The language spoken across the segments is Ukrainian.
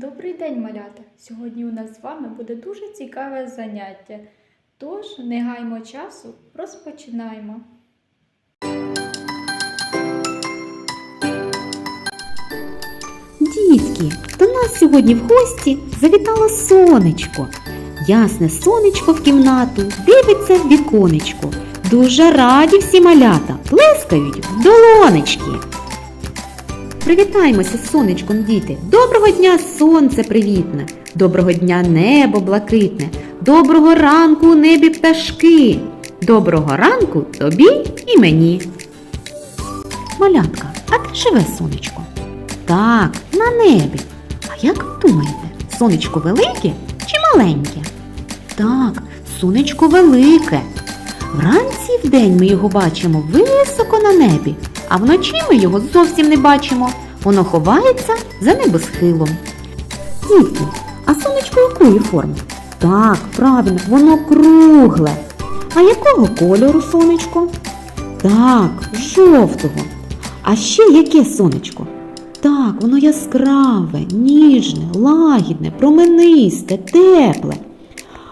Добрий день, малята! Сьогодні у нас з вами буде дуже цікаве заняття. Тож, не гаймо часу, розпочинаємо. Дітки, до нас сьогодні в гості завітало сонечко. Ясне сонечко в кімнату дивиться в віконечко. Дуже раді всі малята, плескають в долонечки. Привітаємося з сонечком, діти. Доброго дня, сонце привітне, доброго дня небо блакитне, доброго ранку небі пташки. Доброго ранку тобі і мені. Малятка, а де живе сонечко? Так, на небі. А як ви думаєте, сонечко велике чи маленьке? Так, сонечко велике. Вранці і вдень ми його бачимо високо на небі, а вночі ми його зовсім не бачимо. Воно ховається за небосхилом. Дітки, а сонечко якої форми? Так, правильно, воно кругле. А якого кольору сонечко? Так, жовтого. А ще яке сонечко? Так, воно яскраве, ніжне, лагідне, променисте, тепле.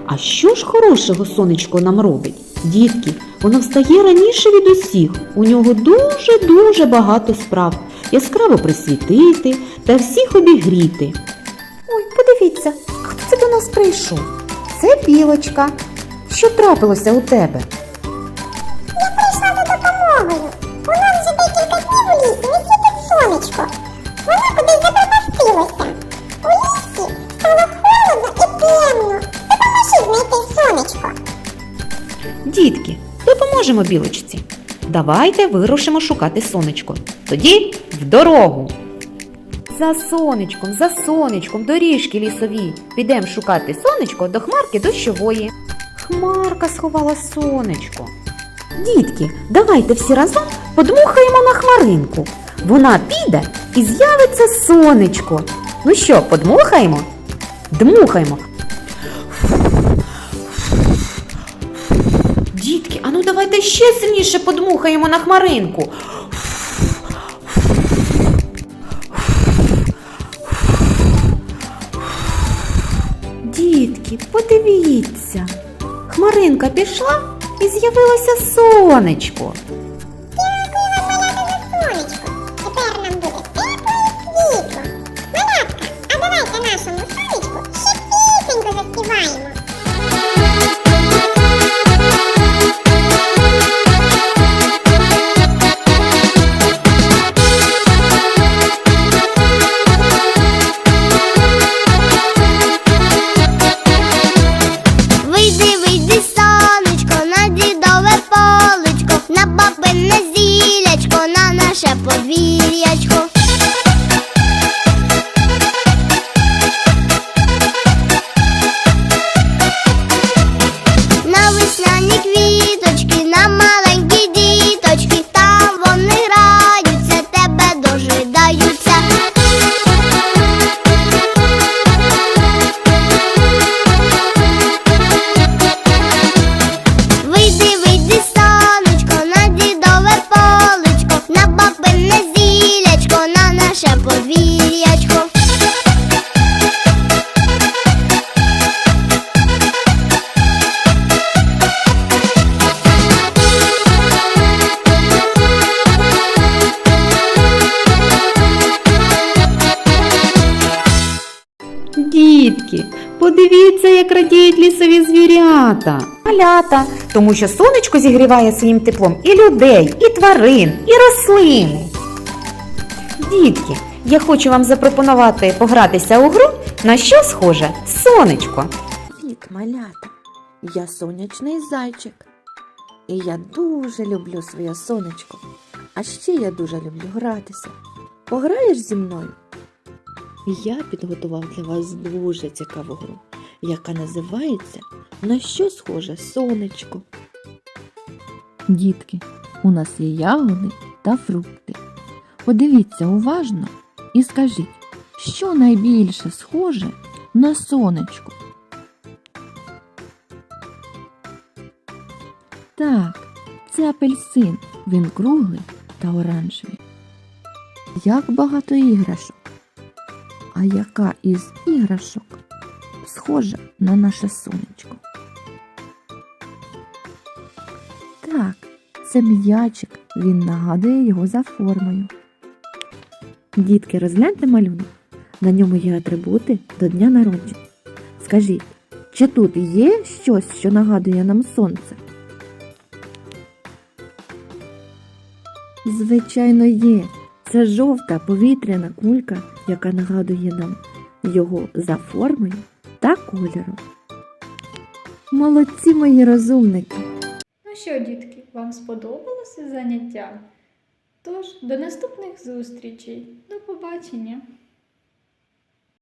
А що ж хорошого сонечко нам робить? Дітки, воно встає раніше від усіх. У нього дуже-дуже багато справ. Яскраво присвітити та всіх обігріти. Ой, подивіться, хто це до нас прийшов? Це білочка. Що трапилося у тебе? Я прийшла за допомогою. У нас вже декілька днів у лісі не світить сонечко. Дітки, допоможемо білочці. Давайте вирушимо шукати сонечко. Тоді в дорогу. За сонечком, за сонечком, доріжки лісові. Підемо шукати сонечко до хмарки дощової. Хмарка сховала сонечко. Дітки, давайте всі разом подмухаємо на хмаринку. Вона піде і з'явиться сонечко. Ну що, подмухаємо? Дмухаємо. Дітки, а ну давайте ще сильніше подмухаємо на хмаринку. Дітки, подивіться. Хмаринка пішла і з'явилося сонечко. Вийди, Дітки, подивіться, як радіють лісові звірята. Малята, тому що сонечко зігріває своїм теплом і людей, і тварин, і рослин. Дітки, я хочу вам запропонувати погратися у гру, на що схоже сонечко. Привіт, малята! Я сонячний зайчик. І я дуже люблю своє сонечко. А ще я дуже люблю гратися. Пограєш зі мною? Я підготував для вас дуже цікаву гру, яка називається На що схоже сонечко. Дітки, у нас є ягоди та фрукти. Подивіться уважно і скажіть, що найбільше схоже на сонечко? Так, це апельсин. Він круглий та оранжевий. Як багато іграшок. А яка із іграшок схожа на наше сонечко? Так, це м'ячик. Він нагадує його за формою. Дітки, розгляньте малюнок. На ньому є атрибути до дня народження. Скажіть, чи тут є щось, що нагадує нам сонце? Звичайно, є. Це жовта повітряна кулька, яка нагадує нам його за формою та кольором. Молодці мої розумники! Ну що, дітки, вам сподобалося заняття? Тож, до наступних зустрічей. До побачення!